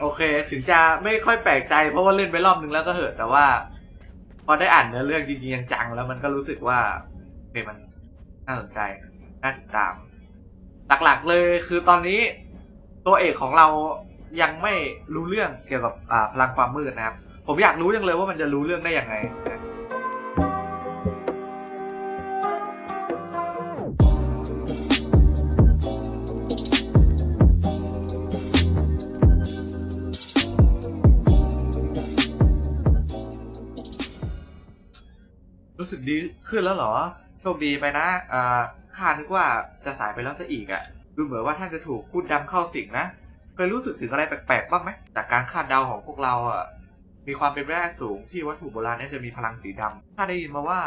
โอเค ถึงจะไม่ค่อยแปลกใจเพราะว่าเล่นไปรอบนึงแล้วก็เหอะ แต่ว่า พอได้อ่านเนื้อเรื่องจริงๆจังๆแล้วมันก็รู้สึกว่าโอเคมันน่าสนใจน่าติดตาม หลักๆเลยคือตอนนี้ตัวเอกของเรายังไม่รู้เรื่องเกี่ยวกับพลังความมืดนะครับ ผมอยากรู้จังเลยว่ามันจะรู้เรื่องได้ยังไงนะ รู้สึกดีขึ้นแล้วเหรอ โชคดีไปนะอ่าข้านึกว่าจะสายไปแล้วซะอีกอะ่ะ ดูเหมือนว่าท่านจะถูกพูดดำเข้าสิงนะ เคยรู้สึกถึงอะไรแปลกๆบ้างไหมจากการคาดเดาของพวกเราอะ มีความเป็นไปได้สูงที่วัตถุโบราณนี้จะมีพลังสีดำถ้าได้ยินมาว่า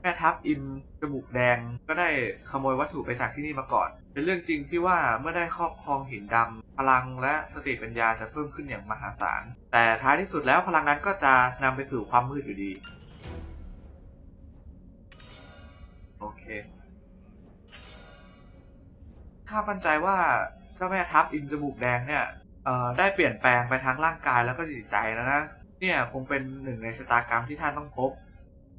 แม่ทัพอิมจมูกแดงก็ได้ขโมยวัตถุไปจากที่นี่มาก่อน เป็นเรื่องจริงที่ว่าเมื่อได้ครอบครองหินดำพลังและสติปัญญาจะเพิ่มขึ้นอย่างมหาศาล แต่ท้ายที่สุดแล้วพลังนั้นก็จะนำไปสู่ความมืดอยู่ดี โอเค ข้ามั่นใจว่าเจ้าแม่ทัพอินจมูกแดงเนี่ยเอ่อได้เปลี่ยนแปลงไปทั้งร่างกายแล้วก็จิตใจแล้วนะ เนี่ยคงเป็นหนึ่งในชะตากรรมที่ท่านต้องพบ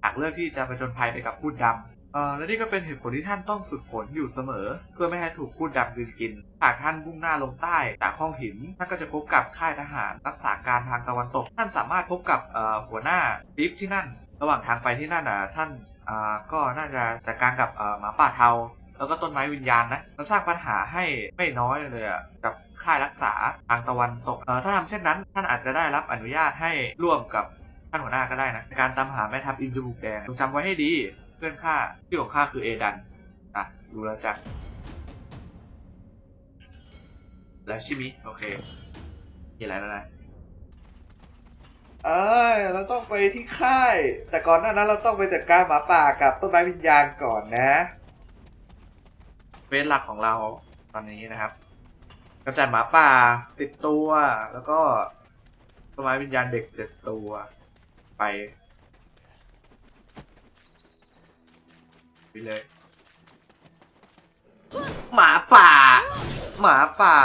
หากเลือกที่จะไปจนภัยไปกับพูดดำเอ่อและนี่ก็เป็นเหตุผลที่ท่านต้องฝึกฝนอยู่เสมอ เพื่อไม่ให้ถูกพูดดำกินกิน หากท่านมุ่งหน้าลงใต้จากห้องหิน ท่านก็จะพบกับค่ายทหารรักษาการทางตะวันตก ท่านสามารถพบกับเอ่อหัวหน้าบิ๊ฟที่นั่น ระหว่างทางไปที่นั่นอะท่านอ่าก็น่าจะจัดการกับอ่อหมาป่าเทา แล้วก็ต้นไม้วิญญาณนะมันสร้างปัญหาให้ไม่น้อยเลยอะกับค่ายรักษาทางตะวันตกเอ่อถ้าทำเช่นนั้น ท่านอาจจะได้รับอนุญาตให้ร่วมกับท่านหัวหน้าก็ได้นะในการตามหาแม่ทัพอินจมูกแดงจงจำไว้ให้ดีเพื่อนข้าที่อของข้าคือเอดันอะรู้แล้วจ้ะแล้วชิมิโอเคมีอะไรแล้วนะ เอ้ยเราต้องไปที่ค่าย แต่ก่อนหน้านั้นเราต้องไปจัดการหมาป่ากับต้นไม้วิญญาณก่อนนะเฟสหลักของเราตอนนี้นะครับกำจัดหมาป่าสิบตัว แล้วก็ต้นไม้วิญญาณเด็กเจ็ดตัวไปไปเลยหมาป่า หมาป่า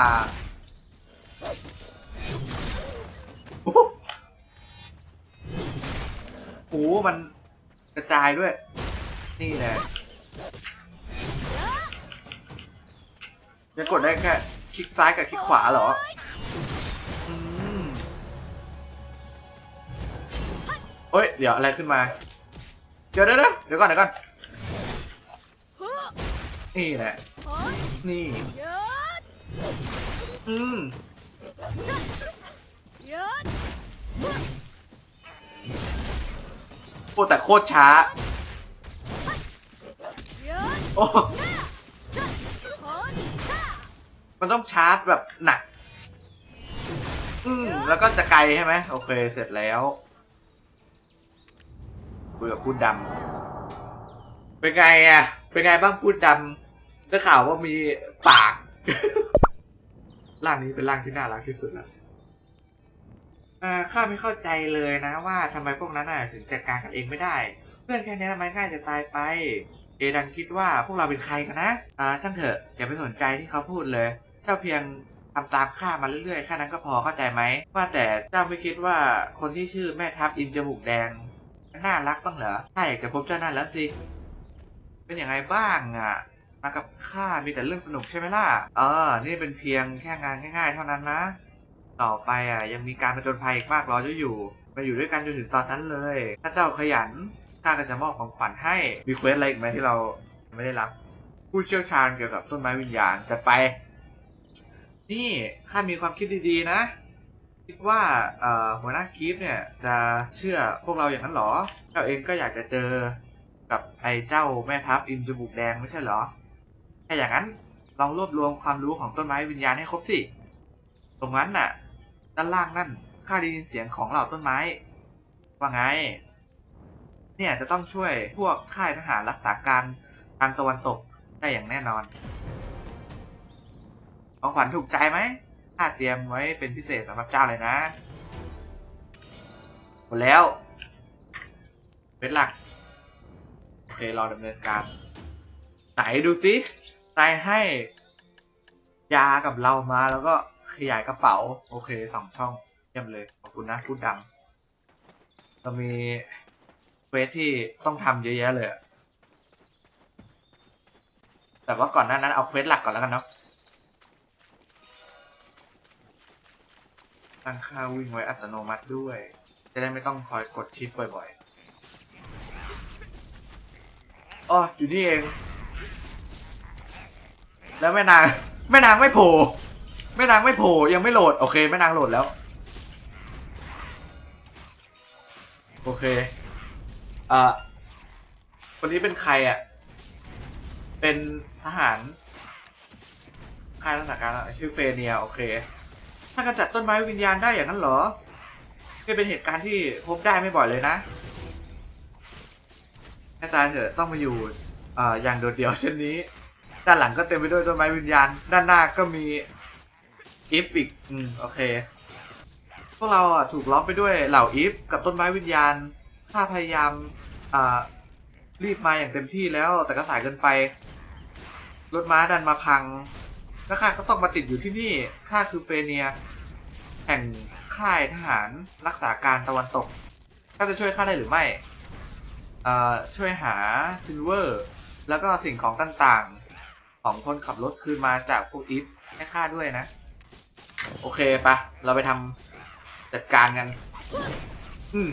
โอ้มันกระจายด้วย นี่แหละจะกดได้แค่คลิกซ้ายกับคลิกขวาเหรอเฮ้ย เดี๋ยวอะไรขึ้นมาเดี๋ยวเดี๋ยวเดี๋ยวเดี๋ยวก่อนเดี๋ยวก่อน นี่แหละ นี่ อืม อ้แต่โคตรช้า โอ้ มันต้องชาร์จแบบหนัก อืม แล้วก็จะไกลใช่ไหม โอเค เสร็จแล้วคุยกับพูดดำ เป็นไงอะ เป็นไงบ้างพูดดำได้ข่าวว่ามีปาก ร่างนี้เป็นร่างที่น่ารักที่สุดแล้ว ข้าไม่เข้าใจเลยนะว่าทำไมพวกนั้นน่ะถึงจัดการกันเองไม่ได้ เพื่อนแค่นี้ทำไมง่ายจะตายไป เอดันคิดว่าพวกเราเป็นใครกันนะอ่าช่างเถอะอย่าไปสนใจที่เขาพูดเลยเจ้าเพียงทำตามข้ามาเรื่อยๆแค่นั้นก็พอเข้าใจไหมว่าแต่เจ้าไม่คิดว่าคนที่ชื่อแม่ทัพอินจมูกแดงน่ารักบ้างเหรอข้าอยากจะพบเจ้านั่นแล้วสิเป็นยังไงบ้างอะมากับข้ามีแต่เรื่องสนุกใช่ไหมล่ะเออนี่เป็นเพียงแค่งานง่าย ๆ เท่านั้นนะ ต่อไปอะยังมีการผจญภัยอีกมากรอเจ้าอยู่มาอยู่ด้วยกันจนถึงตอนนั้นเลย ถ้าเจ้าขยันข้าก็จะมอบของขวัญให้มีเควสอะไรอีกไหมที่เราไม่ได้รับ ผู้เชี่ยวชาญเกี่ยวกับต้นไม้วิญญาณจะไป นี่ข้ามีความคิดดีๆนะ คิดว่าเอ่อหัวหน้าคีฟเนี่ยจะเชื่อพวกเราอย่างนั้นเหรอเจ้าเองก็อยากจะเจอกับไอ้เจ้าแม่ทัพอินจมูกแดงไม่ใช่เหรอถ้าอย่างนั้นลองรวบรวมความรู้ของต้นไม้วิญญาณให้ครบสิ ตรงนั้นน่ะ ด้านล่างนั่นข้าได้ยินเสียงของเหล่าต้นไม้ ว่าไง เนี่ยจะต้องช่วยพวกค่ายทหารรักษาการทางตะวันตกได้อย่างแน่นอนของขวัญถูกใจไหมข้าเตรียมไว้เป็นพิเศษสำหรับเจ้าเลยนะ หมดแล้ว เป็นหลัก โอเค รอดำเนินการไหนดูสินายให้ ยากับเรามาแล้วก็ ขยายกระเป๋า โอเคสองช่องเยี่ยมเลย ขอบคุณนะพูดดังเรามีเควสที่ต้องทำเยอะแยะเลย แต่ว่าก่อนหน้านั้นเอาเควสหลักก่อนแล้วกันเนาะตั้งค่าวิ่งไว้อัตโนมัติด้วย จะได้ไม่ต้องคอยกดชิปบ่อยๆอ๋ออยู่นี่เอง แล้วแม่นาง แม่นางไม่โผล่ แม่นางไม่โผล่ยังไม่โหลด โอเคแม่นางโหลดแล้ว โอเคอ่อคนนี้เป็นใครอะ เป็นทหารค่ายรักษาการชื่อเฟเนียโอเค ถ้ากำจัดต้นไม้วิญญาณได้อย่างนั้นเหรอนี่เป็นเหตุการณ์ที่พบได้ไม่บ่อยเลยนะแน่ใจเถอะต้องมาอยู่อ่ออย่างโดดเดี่ยวเช่นนี้ ด้านหลังก็เต็มไปด้วยต้นไม้วิญญาณ ด้านหน้าก็มี อีฟอีกอืมโอเค พวกเราอะถูกล้อมไปด้วยเหล่าอีฟกับต้นไม้วิญญาณข้าพยายาม อ่า รีบมาอย่างเต็มที่แล้ว แต่ก็สายเกินไป รถม้าดันมาพังแล้วข้าก็ต้องมาติดอยู่ที่นี่ ข้าคือเฟเนีย แห่งค่ายทหารรักษาการตะวันตก ข้าจะช่วยข้าได้หรือไม่เอ่อช่วยหาซิลเวอร์ แล้วก็สิ่งของต่างๆ ของคนขับรถคืนมาจากพวกอีฟให้ข้าด้วยนะ โอเคปะเราไปทำจัดการกัน อืม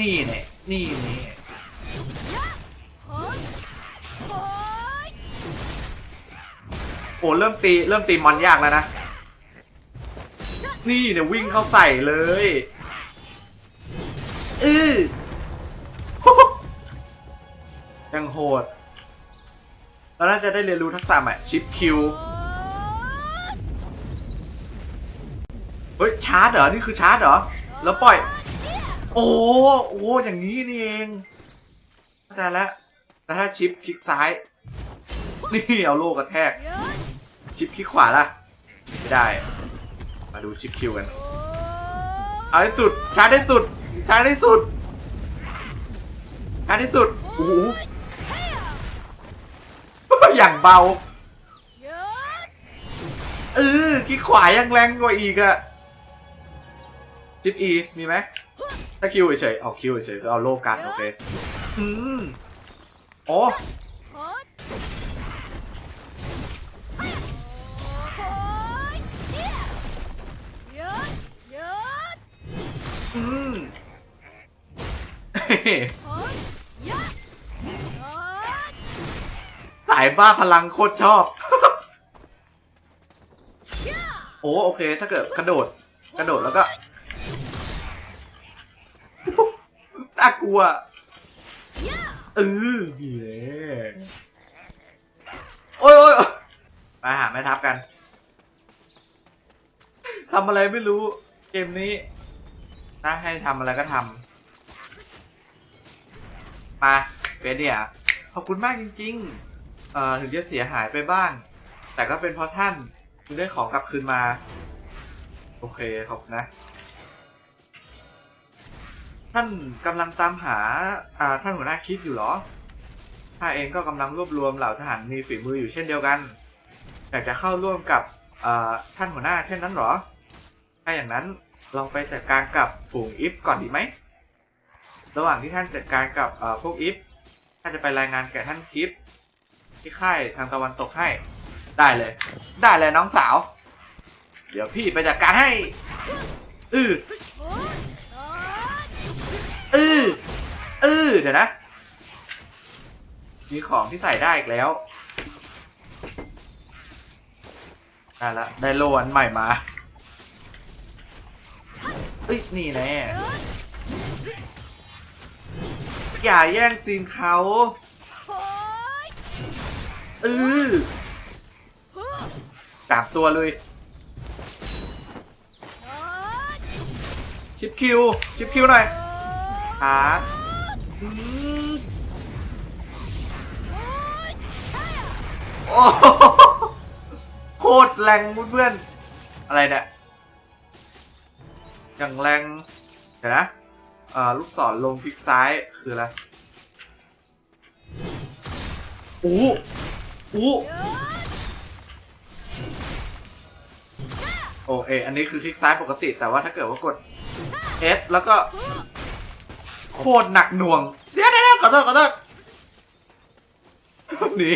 นี่เนี่ยนี่เนี่ยโอ้เริ่มตีเริ่มตีมอนยากแล้วนะ นี่เนี่ยวิ่งเข้าใส่เลยอือยังโหดเราน่าจะได้เรียนรู้ทักษะใหม่ชิปคิว ฮ้ยชาร์จเหรอ นี่คือชาร์จเหรอ แล้วปล่อย โอ้โอ้อย่างนี้นี่เองเข้าใจแล้วแต่ถ้าชิปคลิกซ้าย นี่เอาโลกกระแทก ชิปคลิกขวาล่ะ ไม่ได้ มาดูชิปคิวกัน เอาให้สุด ชาร์จได้สุด ชาร์จได้สุด ชาร์จได้สุด โอ้โหอย่างเบาเออคลิกขวายังแรงกว่าอีกอะ ชิปอีมีไหมถ้าคิวเฉยๆเอาคิวเฉยๆก็เอาโลกันโอเคอืมโอ้อืมสายบ้าพลังโคตรชอบ โอ้โอเค ถ้าเกิดกระโดด กระโดดแล้วก็ น่า กลัวเออนี่แหละโอ้ยโอ้ยไปหาแม่ทับกันทำอะไรไม่รู้เกมนี้นะให้ทำอะไรก็ทำมาเฟสเนี่ยขอบคุณมากจริงๆเอ่อถึงจะเสียหายไปบ้าง แต่ก็เป็นเพราะท่านถึงได้ของกลับคืนมา โอเคขอบนะ ท่านกำลังตามหาอ่าท่านหัวหน้าคิดอยู่เหรอข้าเองก็กำลังรวบรวมเหล่าทหารมีฝีมืออยู่เช่นเดียวกันอยากจะเข้าร่วมกับอ่าท่านหัวหน้าเช่นนั้นเหรอ ถ้าอย่างนั้นลองไปจัดการกับฝูงอิฟก่อนดีไหม ระหว่างที่ท่านจัดการกับอ่พวกอิฟท่านจะไปรายงานแก่ท่านคิดที่ค่ายทางตะวันตกให้ ได้เลย ได้เลยน้องสาว เดี๋ยวพี่ไปจัดการให้ อือ เดี๋ยวนะ มีของที่ใส่ได้อีกแล้วได้ละได้โลอันใหม่มาเอ้ยนี่แน่อย่าแย่งซีนเขาเออสามตัวเลยชิปคิว ชิปคิวหน่อยขาอืม โอ้โหโคตรแรงเพื่อนๆอะไรเนี่ยอย่างแรงเดี๋ยวนะเอ่อลูกศรลงคลิกซ้ายคืออะไรอู้อู้โอเออันนี้คือคลิกซ้ายปกติแต่ว่าถ้าเกิดว่ากด S แล้วก็ คตรหนักหน่วงเดี๋ยวเดี๋ยวเดี๋ยวขอโทษขอโทษหนี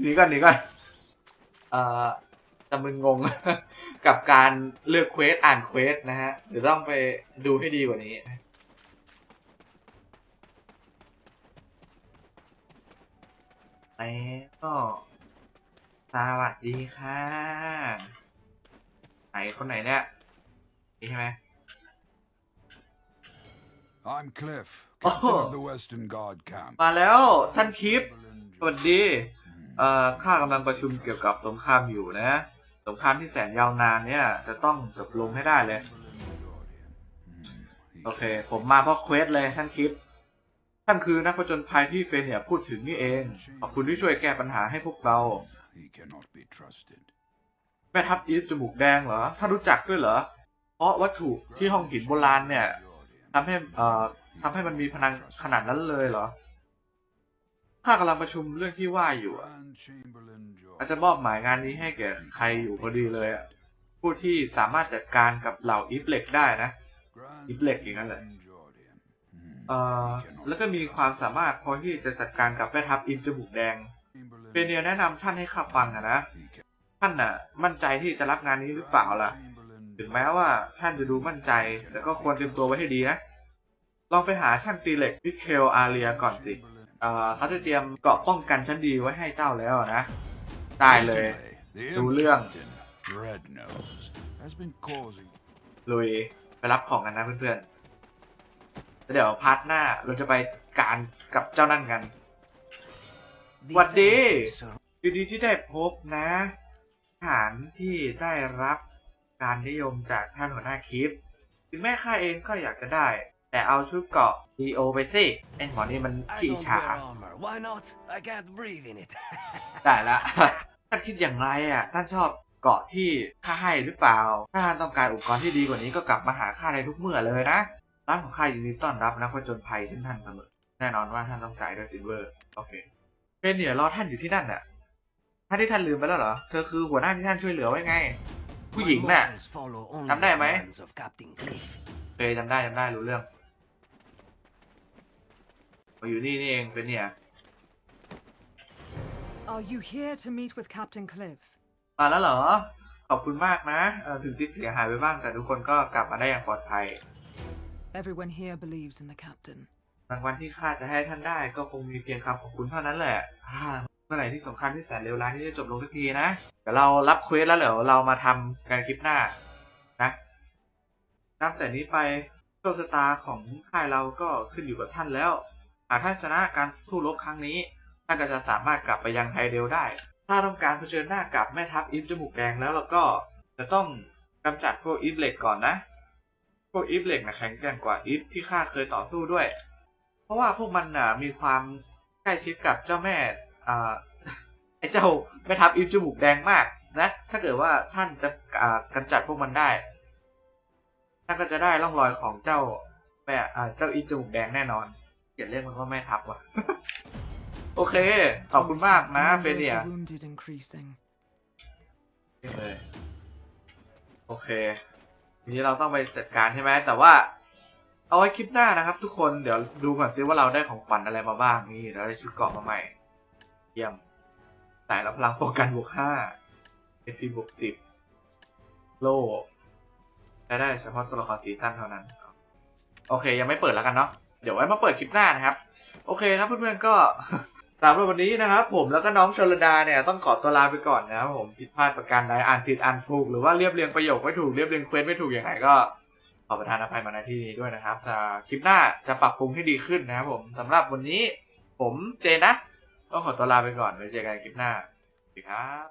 หนีก่อนหนีก่อนเอ่อแต่มึนงง กับการเลือกเควสอ่านเควสนะฮะเดี๋ยวต้องไปดูให้ดีกว่านี้แล้วก็สวัสดีค่ะไหนคนไหนเนี่ยนี่ใช่ไหม I'm Cliff, Oh. captain of the Western Guard camp. มาแล้วท่านคลิปสวัสดี Hmm. เอ่อข้ากำลังประชุมเกี่ยวกับสงครามอยู่นะสงครามที่แสนยาวนานเนี่ย จะต้องจบลงให้ได้เลย โอเค ผมมาเพราะเควสเลยท่านคลิป ท่านคือนักผจญภัยที่เฟนเนี่ยพูดถึงนี่เอง ขอบคุณที่ช่วยแก้ปัญหาให้พวกเรา He cannot be trusted. แม่ทัพอีฟจมูกแดงเหรอ ถ้านรู้จักด้วยเหรอ เพราะวัตถุที่ห้องหินโบราณเนี่ย ทำให้เอ่อทำให้มันมีพลังขนาดนั้นเลยเหรอข้ากำลังประชุมเรื่องที่ว่าอยู่อะอาจจะมอบหมายงานนี้ให้แก่ใครอยู่พอดีเลยอะผู้ที่สามารถจัดการกับเหล่าอีฟเล็กได้นะอิบเล็กอย่างนั้นแหละเอ่อแล้วก็มีความสามารถพอที่จะจัดการกับแม่ทัพอินจมูกแดงเฟเนียแนะนำท่านให้ข้าฟังอะนะ ท่านน่ะ มั่นใจที่จะรับงานนี้หรือเปล่าล่ะ ถึงแม้ว่าท่านจะดูมั่นใจ แต่ก็ควรเตรียมตัวไว้ให้ดีนะ ลองไปหาช่างตีเหล็กวิเคลอาเรียก่อนสิเอ่อเขาจะเตรียมเกราะป้องกันชั้นดีไว้ให้เจ้าแล้วนะ ได้เลย The Đủ lương. captain, Red Nose, has been causing ลุยไปรับของกันนะเพื่อนๆแล้วเดี๋ยวพาร์ทหน้าเราจะไปการกับเจ้านั่นกันหวัดดียินดีที่ได้พบนะทหารที่ได้รับ การนิยมจากท่านหัวหน้าคลิป ถึงแม้ข้าเองก็อยากจะได้ แต่เอาชุดเกราะดีโอไปสิไอ้หมอนี่มัน I ขี้ don't ฉา wear armor. Why not? I can't breathe in it. ได้ละท่านคิดอย่างไรอะ ท่านชอบเกาะที่ข้าให้หรือเปล่า ถ้าท่านต้องการอุปกรณ์ที่ดีกว่านี้ก็กลับมาหาข้าในทุกเมื่อเลยนะร้านของข้ายินดีต้อนรับนักผจญภัยท่านท่านเสมอแน่นอนว่าท่านต้องจ่ายด้วยซิลเวอร์โอเคเป็นเนี่ยรอท่านอยู่ที่นั่นน่ะท่านที่ท่านลืมไปแล้วเหรอ เธอคือหัวหน้าที่ท่านช่วยเหลือไว้ไง ผู้หญิง My น่ะ muscles follow only จำได้ไหม the commands of Captain Cliff. เคยจำได้จำได้รู้เรื่องมาอยู่นี่นี่เองเป็นเนี่ย Are you here to meet with Captain Cliff? มาแล้วเหรอ ขอบคุณมากนะเออถึงซิปเสียหายไปบ้างแต่ทุกคนก็กลับมาได้อย่างปลอดภัย Everyone here believes in the captain. รางวัลที่ข้าจะให้ท่านได้ก็คงมีเพียงคำขอบคุณเท่านั้นแหละอ่า เมื่อไหร่ที่สงครามที่แสนเลวร้ายนี้จะจบลงสักทีนะ เดี๋ยวเรารับเควสแล้วเดี๋ยวเรามาทำการคลิปหน้านะนับแต่นี้ไปโชคชะตาของค่ายเราก็ขึ้นอยู่กับท่านแล้วหากท่านชนะการสู้รบครั้งนี้ท่านก็จะสามารถกลับไปยังไทเดลได้ ถ้าต้องการเผชิญหน้ากับแม่ทัพอิฟจมูกแดงแล้วเราก็จะต้องกำจัดพวกอิฟเหล็กก่อนนะ พวกอิฟเหล็กนะแข็งแกร่งกว่าอิฟที่ข้าเคยต่อสู้ด้วย เพราะว่าพวกมันน่ะมีความใกล้ชิดกับเจ้าแม่ ไอ้เจ้าแม่ทัพอิฟจมูกแดงมากนะ ถ้าเกิดว่าท่านจะอ่ากำจัดพวกมันได้ ท่านก็จะได้ร่องรอยของเจ้าแม่อ่าเจ้าอิฟจมูกแดงแน่นอนเขียนเรียกมันว่าแม่ทัพว่ะ โอเค ขอบคุณมากนะ Number เฟ of เนีย the wounded increasing. เลยโอเคทีนี้เราต้องไปจัดการใช่ไหมแต่ว่าเอาไว้คลิปหน้านะครับทุกคนเดี๋ยวดูก่อนซิว่าเราได้ของขวัญอะไรมาบ้างนี่เราได้ชุดเกราะมาใหม่ เยี่ยมใส่ล้วพลังป้องกันบวกห้าเอพีบวกสิบโล่ใช้ได้เฉพาะตัวละครซีซั่นเท่านั้น โอเค ยังไม่เปิดแล้วกันเนาะเดี๋ยวไว้มาเปิดคลิปหน้านะครับ โอเคครับเพื่อนๆก็สำหรับวันนี้นะครับ ผมแล้วก็น้องชลดาเนี่ยต้องขอตัวลาไปก่อนนะครับผมผิดพลาดประการใดอ่านผิดอ่านถูกหรือว่าเรียบเรียงประโยคไม่ถูกเรียบเรียงเควสไม่ถูกอย่างไรก็ขอประทานอภัยมาในที่นี้ด้วยนะครับแต่คลิปหน้าจะปรับปรุงให้ดีขึ้นนะครับผมสำหรับวันนี้ ผมเจนะ ก็ขอตัวลาไปก่อนไว้เจอกันคลิปหน้าสวัสดีครับ